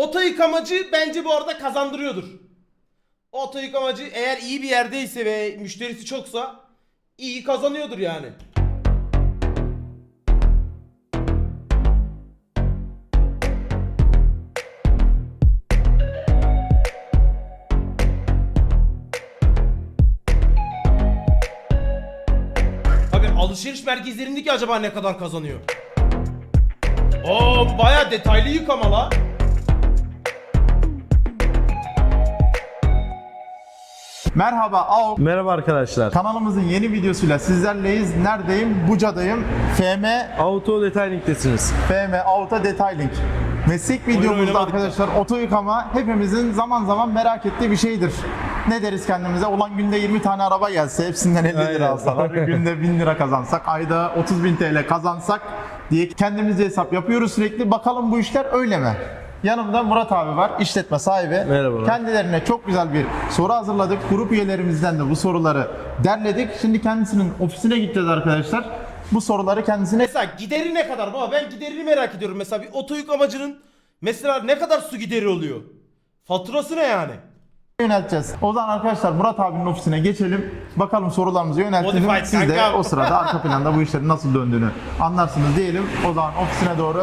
Oto yıkamacı bence bu arada kazandırıyordur. Oto yıkamacı eğer iyi bir yerdeyse ve müşterisi çoksa iyi kazanıyordur yani. Tabii alışveriş merkezlerindeki acaba ne kadar kazanıyor? Oo baya detaylı yıkama la. Merhaba AOK Merhaba arkadaşlar. kanalımızın yeni videosuyla sizlerleyiz. Neredeyim? Buca'dayım. FM Auto Detailing'desiniz. FM Auto Detailing. Meslek videomuzda arkadaşlar oto yıkama hepimizin zaman zaman merak ettiği bir şeydir. Ne deriz kendimize? Ulan günde 20 tane araba gelse hepsinden 50 lira Aynen. alsalar, günde 1000 lira kazansak, ayda 30 bin TL kazansak diye kendimizce hesap yapıyoruz sürekli. Bakalım bu işler öyle mi? Yanımda Murat abi var, işletme sahibi. Merhabalar. Kendilerine çok güzel bir soru hazırladık. Grup üyelerimizden de bu soruları derledik. Şimdi kendisinin ofisine gideceğiz arkadaşlar. Bu soruları kendisine Mesela gideri ne kadar baba? Ben giderini merak ediyorum. Mesela bir oto yıkamacının mesela ne kadar su gideri oluyor? Faturası ne yani? yönelteceğiz. O zaman arkadaşlar Murat abinin ofisine geçelim. Bakalım sorularımızı yöneltelim. Modified Siz de o sırada arka planda bu işlerin nasıl döndüğünü anlarsınız diyelim. O zaman ofisine doğru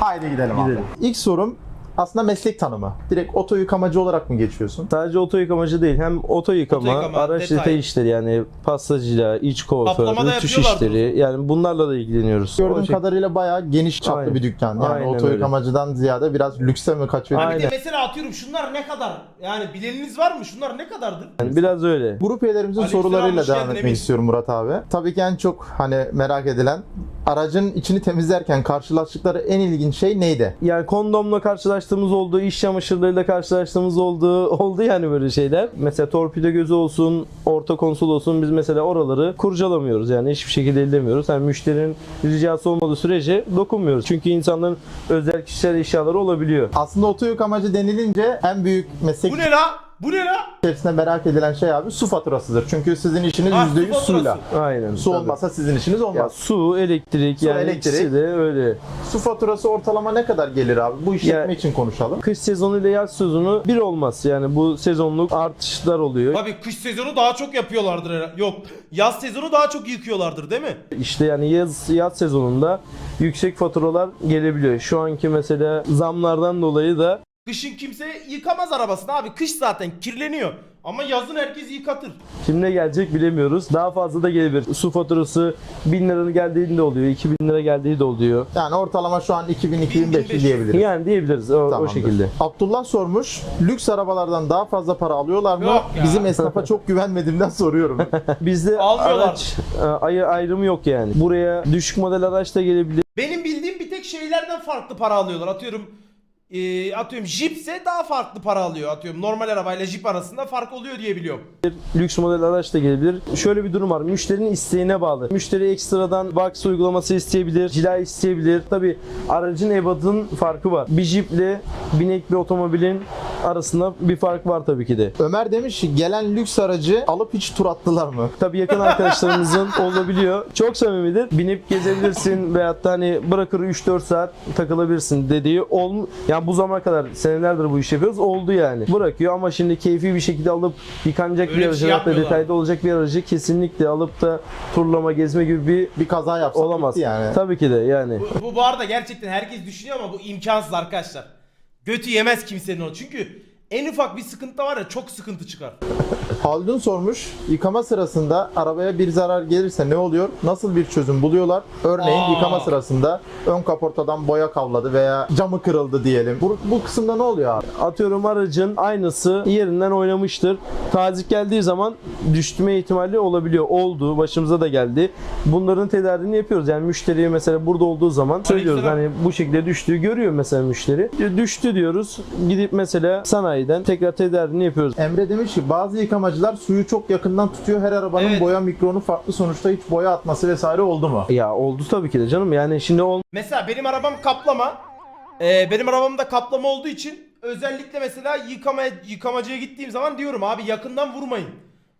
haydi gidelim, Gidelim. abi. İlk sorum aslında meslek tanımı. Direkt oto yıkamacı olarak mı geçiyorsun? Sadece oto yıkamacı değil. Hem oto yıkama, Oto yıkama, araç detay. detay işleri yani pastacılığa, iç kuaför, rütüş işleri. Yani bunlarla da ilgileniyoruz. O Gördüğüm şekilde- kadarıyla bayağı geniş çaplı Aynen. bir dükkan. Yani Aynen oto öyle. yıkamacıdan ziyade biraz lükse mi kaçıyor? Ha bir de Aynen. mesela atıyorum şunlar ne kadar? Yani bileniniz var mı? Şunlar ne kadardır? Yani biraz öyle. Grup üyelerimizin Aleykümselam, sorularıyla devam etmek istiyorum Murat abi. Tabii ki en çok hani merak edilen aracın içini temizlerken karşılaştıkları en ilginç şey neydi? Yani kondomla karşılaştığımız oldu, iş çamaşırlarıyla karşılaştığımız oldu, oldu yani böyle şeyler. Mesela torpido gözü olsun, orta konsol olsun biz mesela oraları kurcalamıyoruz yani hiçbir şekilde ellemiyoruz. Yani müşterinin ricası olmadığı sürece dokunmuyoruz. Çünkü insanların özel kişisel eşyaları olabiliyor. Aslında oto yıkamacı denilince en büyük meslek Bu ne la? Bu ne la? içerisinde merak edilen şey abi su faturasıdır. Çünkü sizin işiniz Ha, su %100 suyla. Aynen. Su tabii. olmasa sizin işiniz Ya olmaz. su, elektrik Su, yani elektrik. ikisi de öyle. Su faturası ortalama ne kadar gelir abi? Bu işletme Ya- için konuşalım. Kış sezonu ile yaz sezonu bir olmaz. Yani bu sezonluk artışlar oluyor. Tabii kış sezonu daha çok yapıyorlardır herhalde. Yok. Yaz sezonu daha çok yıkıyorlardır değil mi? İşte yani yaz yaz sezonunda yüksek faturalar gelebiliyor. Şu anki mesela zamlardan dolayı da Kışın kimse yıkamaz arabasını abi. Kış zaten kirleniyor. Ama yazın herkes yıkatır. kim ne gelecek bilemiyoruz. Daha fazla da gelebilir. Su faturası 1000 liranın geldiğinde oluyor. 2000 lira geldiği de oluyor. Yani ortalama şu an 2000-2500 1500 diyebiliriz. Yani diyebiliriz o, o Tamamdır. şekilde. Abdullah sormuş. Lüks arabalardan daha fazla para alıyorlar mı? Yok ya. Bizim esnafa çok güvenmediğimden soruyorum. Bizde Almıyorlar. araç e, ayı ayrımı yok yani. Buraya düşük model araç da gelebilir. Benim bildiğim bir tek şeylerden farklı para alıyorlar. Atıyorum e, atıyorum Jeep'se daha farklı para alıyor. Atıyorum normal arabayla Jeep arasında fark oluyor diye biliyorum. Lüks model araç da gelebilir. Şöyle bir durum var. Müşterinin isteğine bağlı. Müşteri ekstradan box uygulaması isteyebilir, cila isteyebilir. Tabi aracın ebadının farkı var. Bir jiple binek bir otomobilin arasında bir fark var tabii ki de. Ömer demiş ki gelen lüks aracı alıp hiç tur attılar mı? Tabii yakın arkadaşlarımızın olabiliyor. Çok samimidir. Binip gezebilirsin veyahut da hani bırakır 3-4 saat takılabilirsin dediği ol yani bu zamana kadar senelerdir bu işi yapıyoruz. Oldu yani. Bırakıyor ama şimdi keyfi bir şekilde alıp yıkanacak Öyle bir aracı şey yapmıyorlar. detayda olacak bir aracı kesinlikle alıp da turlama gezme gibi bir Bir kaza yapsak olamaz. yani. Tabii ki de yani. Bu, bu, bu arada gerçekten herkes düşünüyor ama bu imkansız arkadaşlar. Götü yemez kimsenin o. Çünkü en ufak bir sıkıntı var ya çok sıkıntı çıkar. Haldun sormuş. Yıkama sırasında arabaya bir zarar gelirse ne oluyor? Nasıl bir çözüm buluyorlar? Örneğin Aa. yıkama sırasında ön kaportadan boya kavladı veya camı kırıldı diyelim. Bu, bu kısımda ne oluyor abi? Atıyorum aracın aynısı yerinden oynamıştır. Tazik geldiği zaman düşme ihtimali olabiliyor. Oldu. Başımıza da geldi. Bunların tedarini yapıyoruz. Yani müşteriye mesela burada olduğu zaman söylüyoruz. Hani bu şekilde düştüğü görüyor mesela müşteri. Düştü diyoruz. Gidip mesela sanayiden tekrar tedarini yapıyoruz. Emre demiş ki bazı yıkamacılar suyu çok yakından tutuyor. Her arabanın Evet. boya mikronu farklı sonuçta hiç boya atması vesaire oldu mu? Ya oldu tabii ki de canım. Yani şimdi ol Mesela benim arabam kaplama. Ee, benim arabamda kaplama olduğu için özellikle mesela yıkama, yıkamacıya gittiğim zaman diyorum abi yakından vurmayın.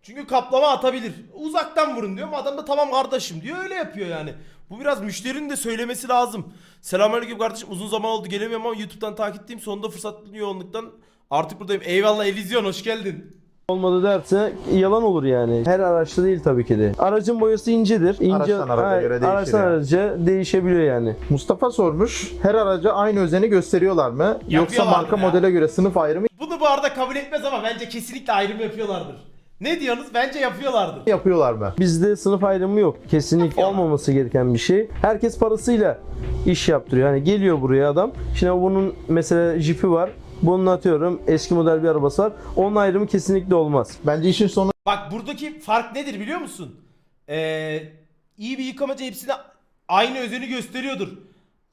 Çünkü kaplama atabilir. Uzaktan vurun diyorum. Adam da tamam kardeşim diyor. Öyle yapıyor yani. Bu biraz müşterinin de söylemesi lazım. Selamünaleyküm kardeşim uzun zaman oldu gelemiyorum ama YouTube'dan takipteyim. Sonunda fırsat yoğunluktan artık buradayım. Eyvallah Elizyon hoş geldin. Olmadı derse yalan olur yani. Her araçta değil tabii ki de. Aracın boyası incedir. İnce, Araçtan araca Ha, göre değişir Araçtan yani. araca değişebiliyor yani. Mustafa sormuş. Her araca aynı özeni gösteriyorlar mı? Yoksa marka ya. modele göre sınıf ayrımı Bunu bu arada kabul etmez ama bence kesinlikle ayrım yapıyorlardır. Ne diyorsunuz? Bence yapıyorlardır. yapıyorlar mı? Bizde sınıf ayrımı yok. Kesinlikle Yapıyorlar. olmaması gereken bir şey. Herkes parasıyla iş yaptırıyor. Yani geliyor buraya adam. Şimdi bunun mesela jipi var. Bunun atıyorum eski model bir arabası var. Onun ayrımı kesinlikle olmaz. Bence işin sonu Bak buradaki fark nedir biliyor musun? Ee, iyi bir yıkamacı hepsine aynı özeni gösteriyordur.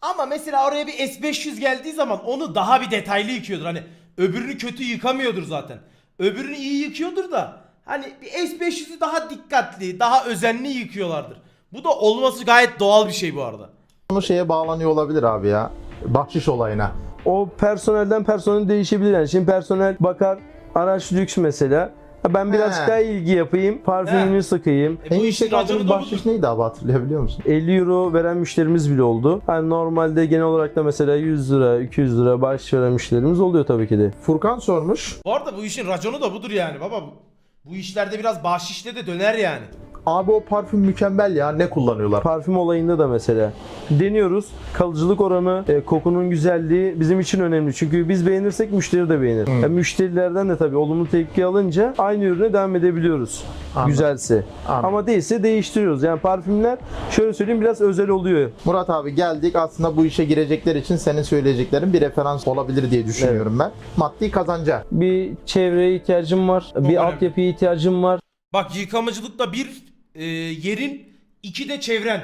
Ama mesela oraya bir S500 geldiği zaman onu daha bir detaylı yıkıyordur. Hani öbürünü kötü yıkamıyordur zaten. Öbürünü iyi yıkıyordur da hani bir S500'ü daha dikkatli, daha özenli yıkıyorlardır. Bu da olması gayet doğal bir şey bu arada. şeye bağlanıyor olabilir abi ya. Bahşiş olayına. O personelden personel değişebilir. Yani şimdi personel bakar araç lüks mesela. Ha Ben biraz He. daha ilgi yapayım, parfümünü He. sıkayım. E, En bu yüksek işin aldığınız da bahşiş neydi abi hatırlayabiliyor musun? 50 euro veren müşterimiz bile oldu. Yani normalde genel olarak da mesela 100 lira, 200 lira bahşiş veren müşterimiz oluyor tabii ki de. Furkan sormuş. Bu arada bu işin raconu da budur yani baba. Bu, bu işlerde biraz bahşişle de döner yani. Abi o parfüm mükemmel ya. Ne kullanıyorlar? Parfüm olayında da mesela deniyoruz. Kalıcılık oranı, e, kokunun güzelliği bizim için önemli. Çünkü biz beğenirsek müşteri de beğenir. Yani müşterilerden de tabii olumlu tepki alınca aynı ürüne devam edebiliyoruz. Anladım. Güzelse. Anladım. Ama değilse değiştiriyoruz. Yani parfümler şöyle söyleyeyim biraz özel oluyor. Murat abi geldik. Aslında bu işe girecekler için senin söyleyeceklerin bir referans olabilir diye düşünüyorum ben. Maddi kazanca. Bir çevreye ihtiyacım var. Bir altyapıya ihtiyacım var. Bak yıkamacılıkta bir e, yerin iki de çevren.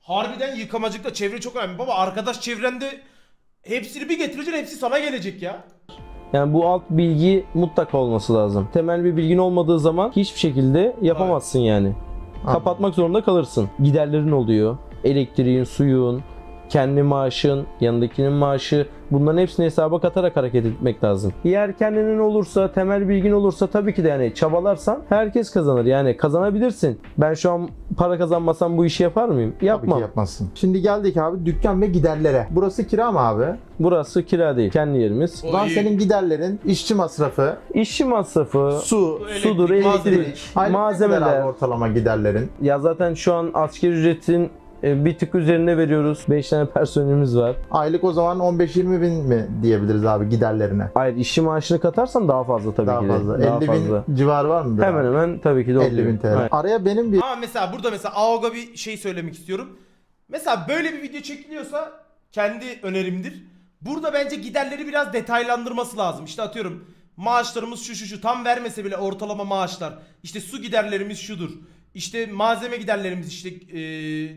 Harbiden yıkamacılıkta çevre çok önemli. Baba arkadaş çevrende hepsini bir getireceksin hepsi sana gelecek ya. Yani bu alt bilgi mutlaka olması lazım. Temel bir bilgin olmadığı zaman hiçbir şekilde yapamazsın yani. Kapatmak zorunda kalırsın. Giderlerin oluyor. Elektriğin, suyun, kendi maaşın, yanındakinin maaşı bunların hepsini hesaba katarak hareket etmek lazım. Eğer kendinin olursa, temel bilgin olursa tabii ki de yani çabalarsan herkes kazanır. Yani kazanabilirsin. Ben şu an para kazanmasam bu işi yapar mıyım? Tabii Yapmam. ki yapmazsın. Şimdi geldik abi dükkan ve giderlere. Burası kira mı abi? Burası kira değil, kendi yerimiz. O Lan iyi. senin giderlerin, işçi masrafı, İşçi masrafı, su, Elektrik, sudur, elektrik, kadar malzemeler. ortalama giderlerin. Ya zaten şu an asgari ücretin bir tık üzerine veriyoruz. 5 tane personelimiz var. Aylık o zaman 15-20 bin mi diyebiliriz abi giderlerine? Hayır işçi maaşını katarsan daha fazla tabii Daha ki de. fazla. Daha 50 fazla. bin civarı var mı? Hemen hemen tabii ki de 50 bin TL. Aynen. Araya benim bir Ama mesela burada mesela AOG'a bir şey söylemek istiyorum. Mesela böyle bir video çekiliyorsa kendi önerimdir. Burada bence giderleri biraz detaylandırması lazım. İşte atıyorum maaşlarımız şu şu şu tam vermese bile ortalama maaşlar. İşte su giderlerimiz şudur. İşte malzeme giderlerimiz işte eee,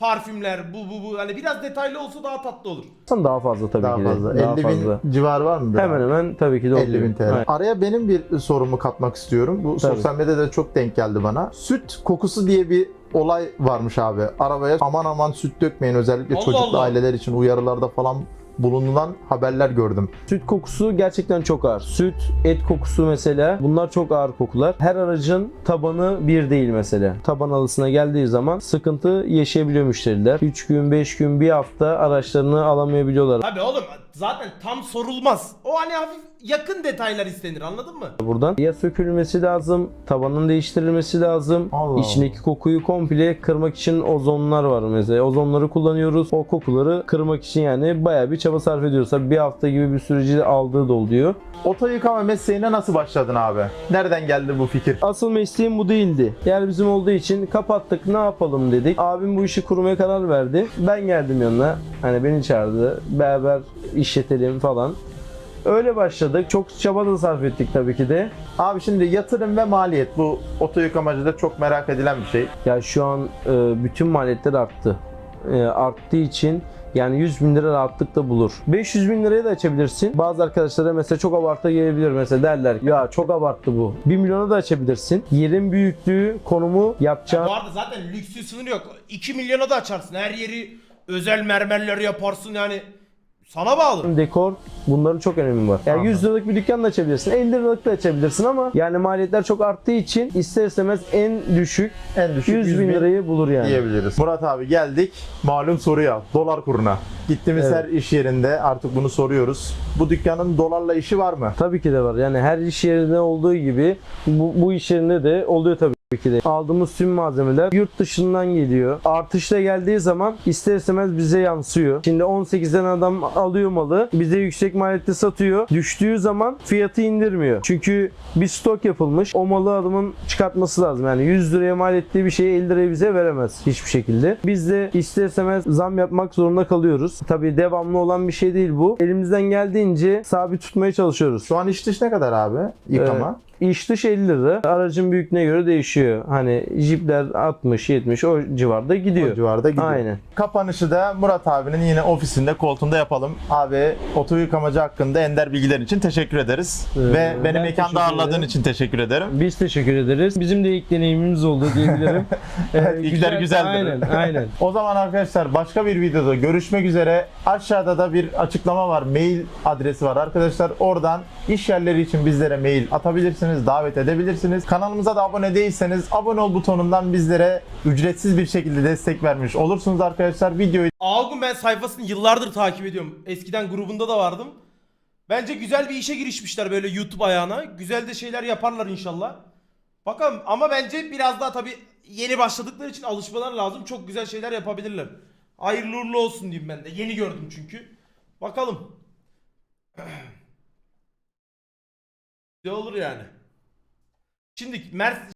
parfümler bu bu bu. Hani biraz detaylı olsa daha tatlı olur. Daha fazla tabii daha ki de. fazla. Daha 50 fazla. bin civarı var mı? Hemen hemen tabii ki de 50 bin. TL. Aynen. Araya benim bir sorumu katmak istiyorum. Bu Tabii. sosyal medyada çok denk geldi bana. Süt kokusu diye bir olay varmış abi. Arabaya aman aman süt dökmeyin özellikle Allah çocuklu Allah. aileler için uyarılarda falan bulunulan haberler gördüm. Süt kokusu gerçekten çok ağır. Süt, et kokusu mesela bunlar çok ağır kokular. Her aracın tabanı bir değil mesela. Taban alısına geldiği zaman sıkıntı yaşayabiliyor müşteriler. 3 gün, 5 gün, bir hafta araçlarını alamayabiliyorlar Tabii oğlum zaten tam sorulmaz. O hani hafif yakın detaylar istenir anladın mı? buradan. Ya sökülmesi lazım, tabanın değiştirilmesi lazım. Allah İçindeki kokuyu komple kırmak için ozonlar var mesela. Ozonları kullanıyoruz. O kokuları kırmak için yani bayağı bir çaba sarf ediyorsa bir hafta gibi bir süreci aldığı da oluyor. Oto yıkama mesleğine nasıl başladın abi? Nereden geldi bu fikir? Asıl mesleğim bu değildi. Yani bizim olduğu için kapattık ne yapalım dedik. Abim bu işi kurmaya karar verdi. Ben geldim yanına. Hani beni çağırdı. Beraber işletelim falan. Öyle başladık. Çok çaba da sarf ettik tabii ki de. Abi şimdi yatırım ve maliyet bu oto yıkamacıda çok merak edilen bir şey. Ya şu an e, bütün maliyetler arttı. E, arttığı için yani 100 bin lira rahatlıkla bulur. 500 bin liraya da açabilirsin. Bazı arkadaşlara mesela çok abartı gelebilir. Mesela derler ki, ya çok abarttı bu. 1 milyona da açabilirsin. Yerin büyüklüğü, konumu, yapacağın Bu arada zaten lüksü sınırı yok. 2 milyona da açarsın. Her yeri özel mermerleri yaparsın yani. Sana bağlı. dekor bunların çok önemi var. Yani Anladım. 100 liralık bir dükkan da açabilirsin, 50 liralık da açabilirsin ama yani maliyetler çok arttığı için ister istemez en düşük En düşük 100 bin lirayı bulur yani. diyebiliriz. Murat abi geldik malum soruya dolar kuruna. Gittiğimiz Evet. her iş yerinde artık bunu soruyoruz. Bu dükkanın dolarla işi var mı? Tabii ki de var. Yani her iş yerinde olduğu gibi bu, bu iş yerinde de oluyor tabii ki de. Aldığımız tüm malzemeler yurt dışından geliyor. Artışla geldiği zaman ister istemez bize yansıyor. Şimdi 18'den adam alıyor malı. Bize yüksek maliyette satıyor. Düştüğü zaman fiyatı indirmiyor. Çünkü bir stok yapılmış. O malı adamın çıkartması lazım. Yani 100 liraya mal ettiği bir şeyi 50 liraya bize veremez hiçbir şekilde. Biz de ister istemez zam yapmak zorunda kalıyoruz. Tabii devamlı olan bir şey değil bu. Elimizden geldiğince sabit tutmaya çalışıyoruz. Şu an iş dış ne kadar abi yıkama? İç dış 50 lira. Aracın büyüklüğüne göre değişiyor. Hani jipler 60 70 o civarda gidiyor. O civarda gidiyor. Aynen. Kapanışı da Murat abinin yine ofisinde koltuğunda yapalım. Abi oto yıkamacı hakkında ender bilgiler için teşekkür ederiz. Ee, Ve beni ben mekanda ağırladığın için teşekkür ederim. Biz teşekkür ederiz. Bizim de ilk deneyimimiz oldu diyebilirim. Ee, İlkler güzeldir. Aynen, aynen. O zaman arkadaşlar başka bir videoda görüşmek üzere. Aşağıda da bir açıklama var. Mail adresi var arkadaşlar. Oradan iş yerleri için bizlere mail atabilirsiniz, davet edebilirsiniz. Kanalımıza da abone değilseniz abone ol butonundan bizlere ücretsiz bir şekilde destek vermiş olursunuz arkadaşlar. Videoyu Algun ben sayfasını yıllardır takip ediyorum. Eskiden grubunda da vardım. Bence güzel bir işe girişmişler böyle YouTube ayağına. Güzel de şeyler yaparlar inşallah. Bakalım ama bence biraz daha tabii yeni başladıkları için alışmalar lazım. Çok güzel şeyler yapabilirler. Hayırlı uğurlu olsun diyeyim ben de. Yeni gördüm çünkü. Bakalım. Güzel olur yani. Şimdi Mert